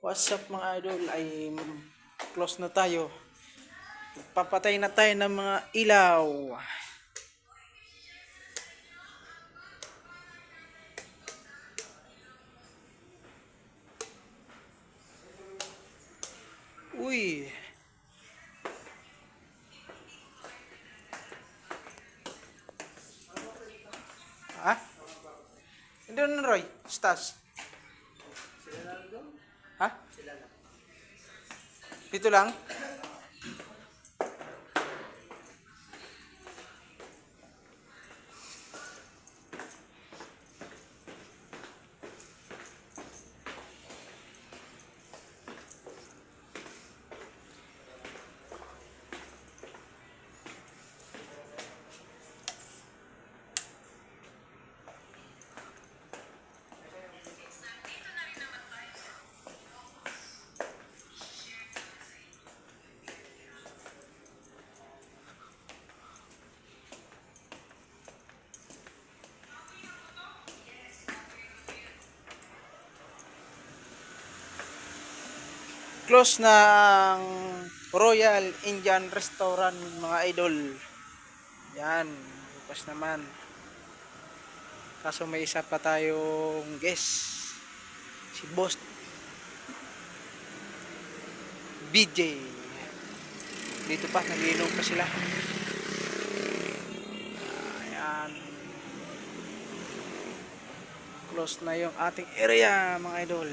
What's up mga idol? Ay close na tayo. Papatay na tayo ng mga ilaw. Uy. Ha? Hindi na Roy. Stas. Ha? Dito lang? Close na ang Royal Indian Restaurant mga idol. Yan, bukas naman. Kaso may isa pa tayong guest. Si Boss BJ. Dito pa, nagiinom pa sila. Ayan. Close na yung ating area mga idol.